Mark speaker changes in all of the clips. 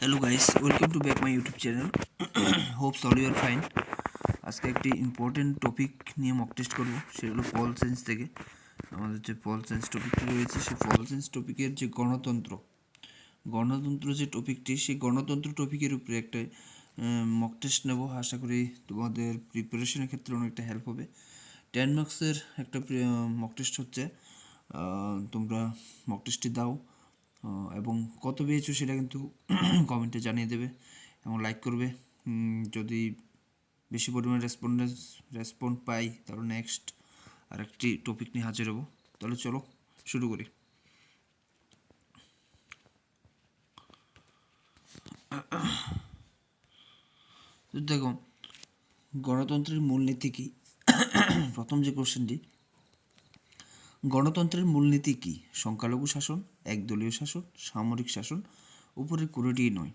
Speaker 1: Hello guys welcome to back my YouTube channel hopes all you're fine আজকে একটি important topic নিয়ে mock test করব সেটা হলো পল সায়েন্স থেকে। আমাদের যে পল সায়েন্স টপিকটি রয়েছে সেই পল সায়েন্স টপিকের যে গণতন্ত্র গণতন্ত্র যে টপিকটি সেই গণতন্ত্র টপিকের উপরে একটা মক টেস্ট নেব। আশা করি তোমাদের প্রিপারেশনের ক্ষেত্রে অনেকটা হেল্প হবে। টেন মার্কসের একটা মক টেস্ট হচ্ছে। তোমরা মক টেস্টটি দাও। এবং কত পেয়েছ সেটা কিন্তু কমেন্টে জানিয়ে দেবে এবং লাইক করবে। যদি বেশি পরিমাণে রেসপন্ডেন্স রেসপন্ড পাই, তাহলে নেক্সট আর একটি টপিক নিয়ে হাজির হব। তাহলে চলো শুরু করি। দেখো, গণতন্ত্রের মূলনীতি কী? প্রথম যে কোশ্চেনটি গণতন্ত্রের মূলনীতি কী? সংখ্যালঘু শাসন একদলীয় শাসন সামরিক শাসন উপরের কোনোটিই নয়।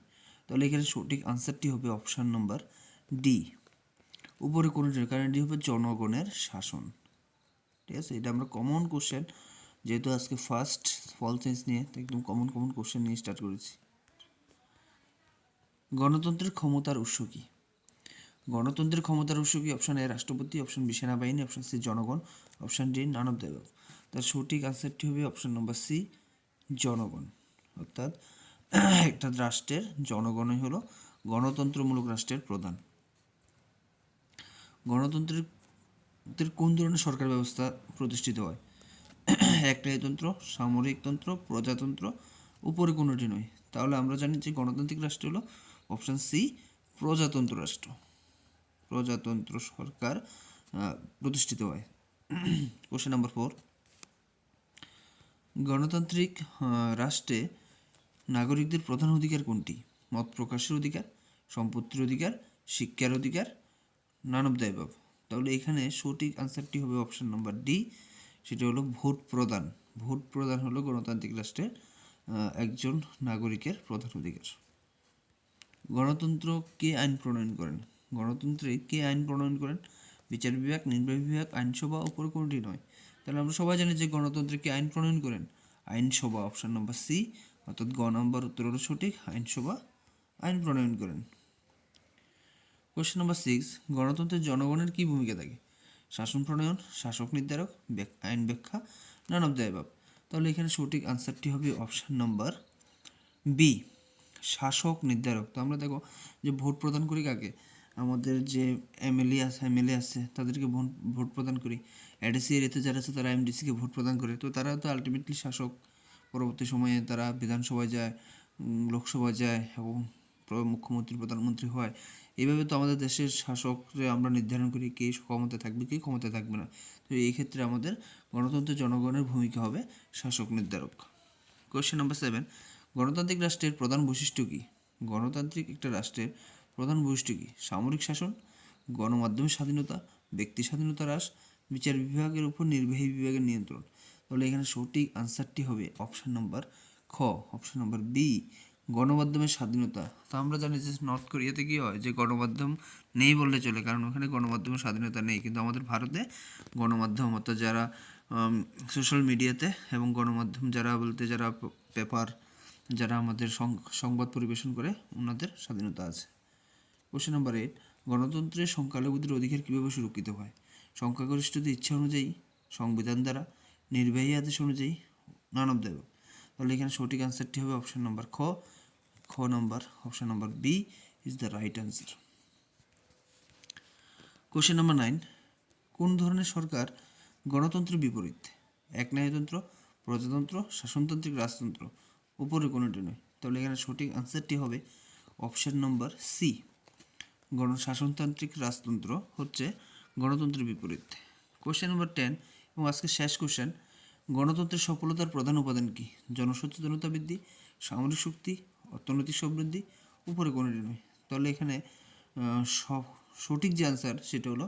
Speaker 1: তাহলে এখানে সঠিক আনসারটি হবে অপশান নম্বর ডি উপরে কোনোটি নয়, কারণ এটি হবে জনগণের শাসন। ঠিক আছে? এটা আমরা কমন কোশ্চেন যেহেতু আজকে ফার্স্ট ফল সায়েন্স নিয়ে একদম কমন কমন কোশ্চেন নিয়ে স্টার্ট করেছি। গণতন্ত্রের ক্ষমতার উৎস কী? গণতন্ত্রের ক্ষমতার উৎস কি? অপশান এ রাষ্ট্রপতি অপশান বি সেনাবাহিনী অপশন সি জনগণ option D none of the তার সঠিক আনসারটি হবে অপশন নম্বর সি জনগণ। অর্থাৎ একটা রাষ্ট্রের জনগণই হলো গণতন্ত্রমূলক রাষ্ট্রের প্রধান। গণতন্ত্রের কোন ধরনের সরকার ব্যবস্থা প্রতিষ্ঠিত হয়? একটাইতন্ত্র সামরিকতন্ত্র প্রজাতন্ত্র, উপরে কোনোটি নয়। তাহলে আমরা জানি যে গণতান্ত্রিক রাষ্ট্র হলো অপশন সি প্রজাতন্ত্র রাষ্ট্র। প্রজাতন্ত্র সরকার প্রতিষ্ঠিত হয়। কোশ্চেন নাম্বার ফোর গণতান্ত্রিক রাষ্ট্রে নাগরিকদের প্রধান অধিকার কোনটি? মত প্রকাশের অধিকার, সম্পত্তির অধিকার, শিক্ষার অধিকার নান অফ দ্য তাহলে এখানে সঠিক আনসারটি হবে অপশান নাম্বার ডি সেটা হলো ভোট প্রদান। ভোট প্রদান হলো গণতান্ত্রিক রাষ্ট্রের একজন নাগরিকের প্রধান অধিকার। গণতন্ত্র কে আইন প্রণয়ন করেন? গণতন্ত্রে কে আইন প্রণয়ন করেন? বিচার বিভাগ, নির্বাহী বিভাগ, আইনসভা উপর কোনটি নয়? তাহলে আমরা সবাই জানি যে গণতন্ত্রে কে আইন প্রণয়ন করেন। আইনসভা অপশান নম্বর সি অর্থাৎ গ নম্বর উত্তর সঠিক আইনসভা আইন প্রণয়ন করেন। কোশ্চেন নম্বর সিক্স গণতন্ত্রের জনগণের কী ভূমিকা থাকে? শাসন প্রণয়ন, শাসক নির্ধারক আইন ব্যাখ্যা নান অফ দ্য অ্যাবাভ তাহলে এখানে সঠিক আনসারটি হবে অপশান নম্বর বি শাসক নির্ধারক। তো আমরা দেখো যে ভোট প্রদান করি কাকে? আমাদের যে এমএলএ আছে এমএলএ আছে তাদেরকে ভোট প্রদান করি। এডিসি এরিয়াতে যারা আছে তারা এমডিসিকে ভোট প্রদান করে। তো তারা তো আলটিমেটলি শাসক। পরবর্তী সময়ে তারা বিধানসভায় যায় উম, লোকসভায় যায় এবং মুখ্যমন্ত্রী প্রধানমন্ত্রী হয়। এইভাবে তো আমাদের দেশের শাসকরে আমরা নির্ধারণ করি কে ক্ষমতায় থাকবে কে ক্ষমতায় থাকবে না। তো এই ক্ষেত্রে আমাদের গণতন্ত্র জনগণের ভূমিকা হবে শাসক নির্ধারক। কোয়েশ্চেন নাম্বার সেভেন গণতান্ত্রিক রাষ্ট্রের প্রধান বৈশিষ্ট্য কী? গণতান্ত্রিক একটা রাষ্ট্রের প্রধান বৈশিষ্ট্য কী? সামরিক শাসন, গণমাধ্যমের স্বাধীনতা, ব্যক্তি স্বাধীনতা হ্রাস, বিচার বিভাগের উপর নির্বাহী বিভাগের নিয়ন্ত্রণ। তাহলে এখানে সঠিক আনসারটি হবে অপশান নম্বর খ, অপশান নম্বর বি, গণমাধ্যমের স্বাধীনতা। তা আমরা জানি যে নর্থ কোরিয়াতে কী হয়? যে গণমাধ্যম নেই বললে চলে, কারণ ওখানে গণমাধ্যমের স্বাধীনতা নেই। কিন্তু আমাদের ভারতে গণমাধ্যম, অর্থাৎ যারা সোশ্যাল মিডিয়াতে এবং গণমাধ্যম যারা বলতে যারা পেপার যারা আমাদের সংবাদ পরিবেশন করে, ওনাদের স্বাধীনতা আছে। কোশ্চেন নাম্বার এইট গণতন্ত্রের সংখ্যালঘুদের অধিকার কীভাবে সুরক্ষিত হয়? সংখ্যাগরিষ্ঠদের ইচ্ছা অনুযায়ী, সংবিধান দ্বারা, নির্বাহী আদেশ অনুযায়ী নান অফ তাহলে এখানে সঠিক আনসারটি হবে অপশান নাম্বার খ। খ number option number B is the right answer question number nine কোন ধরনের সরকার গণতন্ত্রের বিপরীত? একনায়তন্ত্র প্রজাতন্ত্র, শাসনতান্ত্রিক রাজতন্ত্র? উপরে কোনোটি নয়। তাহলে এখানে সঠিক আনসারটি হবে অপশান নম্বর সি গণ শাসনতান্ত্রিক রাজতন্ত্র হচ্ছে গণতন্ত্রের বিপরীত। কোশ্চেন নম্বর টেন এবং আজকে শেষ কোশ্চেন গণতন্ত্রের সফলতার প্রধান উপাদান কী? জনসচেতনতা বৃদ্ধি, সামরিক শক্তি, অর্থনৈতিক সমৃদ্ধি, উপরে কোনোটি নয়? তাহলে এখানে সঠিক যে আনসার সেটা হলো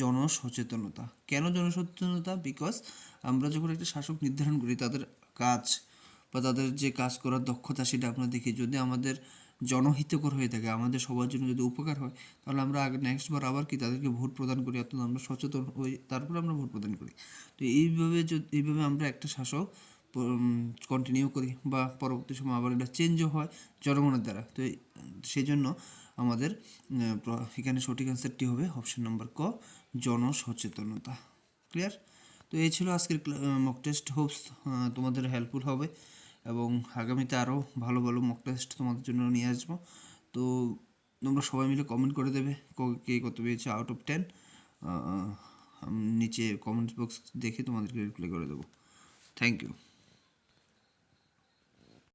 Speaker 1: জনসচেতনতা। কেন জনসচেতনতা? বিকজ আমরা যখন একটা শাসক নির্ধারণ করি, তাদের কাজ বা তাদের যে কাজ করার দক্ষতা সেটা আমরা দেখি। যদি আমাদের জনহিতকর হয়ে থাকে। আমাদের সবার জন্য যদি উপকার হয়, তাহলে আমরা নেক্সট বার আবার কি তাদেরকে ভোট প্রদান করি? অর্থাৎ আমরা সচেতন হই, তারপরে আমরা ভোট প্রদান করি। তো এইভাবে যদি, এইভাবে আমরা একটা শাসক কন্টিনিউ করি বা পরবর্তী সময় আবার এটা চেঞ্জও হয় জনগণের দ্বারা। তো সেই জন্য আমাদের এখানে সঠিক অ্যান্সারটি হবে অপশন নম্বর ক, জনসচেতনতা। ক্লিয়ার তো এই ছিল আজকের মক টেস্ট হোপস তোমাদের হেল্পফুল হবে। এবং আগামীতে আরও ভালো ভালো মক টেস্ট তোমাদের জন্য নিয়ে আসব। তো তোমরা সবাই মিলে কমেন্ট করে দেবে কে কত পেয়েছে আউট অফ টেন নিচে কমেন্টস বক্স দেখে তোমাদেরকে রিপ্লাই করে দেবো। Thank you